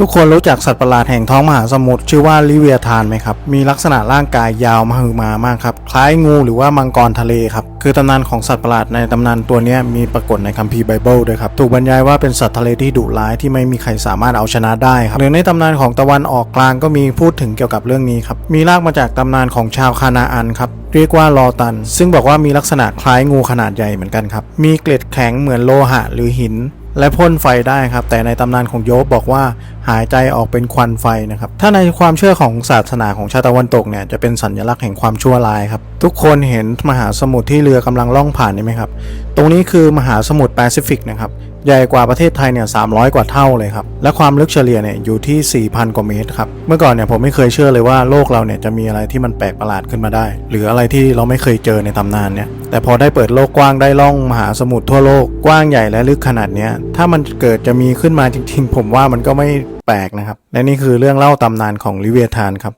ทุกคนรู้จักสัตว์ประหลาดแห่งท้องมหาสมุทรชื่อว่าลิเวียทานไหมครับ มีลักษณะร่างกายยาวมหึมามากครับ คล้ายงูหรือว่ามังกรทะเลครับ คือตำนานของสัตว์ประหลาดในตำนานตัวนี้มีปรากฏในคัมภีร์ไบเบิลด้วยครับ ถูกบรรยายว่าเป็นสัตว์ทะเลที่ดุร้ายที่ไม่มีใครสามารถเอาชนะได้ครับ หรือในตำนานของตะวันออกกลางก็มีพูดถึงเกี่ยวกับเรื่องนี้ครับ มีรากมาจากตำนานของชาวคานาอันครับเรียกว่าลอตัน ซึ่งบอกว่ามีลักษณะคล้ายงูขนาดใหญ่เหมือนกันครับ มีเกล็ดแข็งเหมือนโลหะหรือหิน และพ่นไฟได้ครับ แต่ในตำนานของโยบบอกว่า หายใจออกเป็นควันไฟนะครับ ถ้าในความเชื่อของศาสนาของชาติตะวันตกเนี่ยจะเป็นสัญลักษณ์แห่งความชั่วร้ายครับ ทุกคนเห็นมหาสมุทรที่เรือกำลังล่องผ่านนี่ไหมครับ ตรงนี้คือมหาสมุทรแปซิฟิกนะครับ ใหญ่กว่าประเทศไทยเนี่ย300กว่าเท่าเลยครับ และความลึกเฉลี่ยเนี่ยอยู่ที่ 4,000 กว่าเมตรครับ เมื่อก่อนเนี่ยผมไม่เคยเชื่อเลยว่าโลกเราเนี่ยจะมีอะไรที่มันแปลกประหลาดขึ้นมาได้ หรืออะไรที่เราไม่เคยเจอในตำนานเนี่ยแต่พอได้เปิดโลกกว้างได้ล่องมหาสมุทรทั่วโลกกว้างใหญ่และลึกขนาดเนี้ยถ้ามันเกิดจะมีขึ้นมาจริง ๆ ผมว่ามันก็ไม่ ปลกนะครับ และนี่คือเรื่องเล่าตำนานของลิเวียทานครับ